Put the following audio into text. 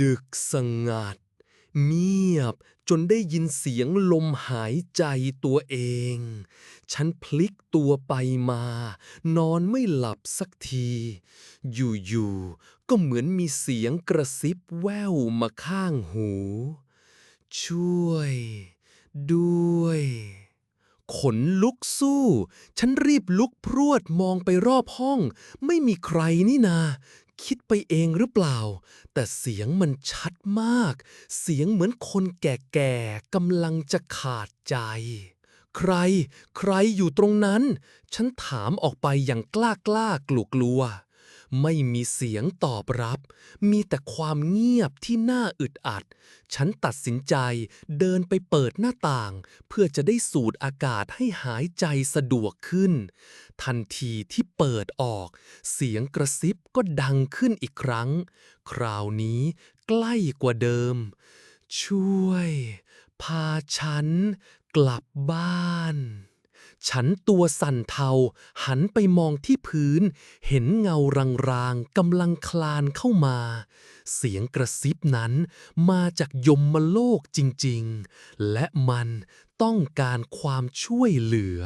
ดึกสงัด เงียบจนได้ยินเสียงลมหายใจตัวเอง ฉันพลิกตัวไปมา นอนไม่หลับสักที อยู่ๆก็เหมือนมีเสียงกระซิบแว่วมาข้างหู ช่วย ด้วยขนลุกสู้ ฉันรีบลุกพรวดมองไปรอบห้อง ไม่มีใครนี่นา คิดไปเองหรือเปล่า แต่เสียงมันชัดมาก เสียงเหมือนคนแก่ๆกำลังจะขาดใจ ใคร ใครอยู่ตรงนั้น ฉันถามออกไปอย่างกล้ากล้ากลัวกลัว ไม่มีเสียงตอบรับ มีแต่ความเงียบที่น่าอึดอัด ฉันตัดสินใจเดินไปเปิดหน้าต่าง เพื่อจะได้สูดอากาศให้หายใจสะดวกขึ้น ทันทีที่เปิดออก เสียงกระซิบก็ดังขึ้นอีกครั้ง คราวนี้ใกล้กว่าเดิม ช่วย พาฉัน กลับบ้าน ฉันตัวสั่นเทา หันไปมองที่พื้น เห็นเงารางๆกำลังคลานเข้ามา เสียงกระซิบนั้นมาจากยมโลกจริงๆ และมันต้องการความช่วยเหลือ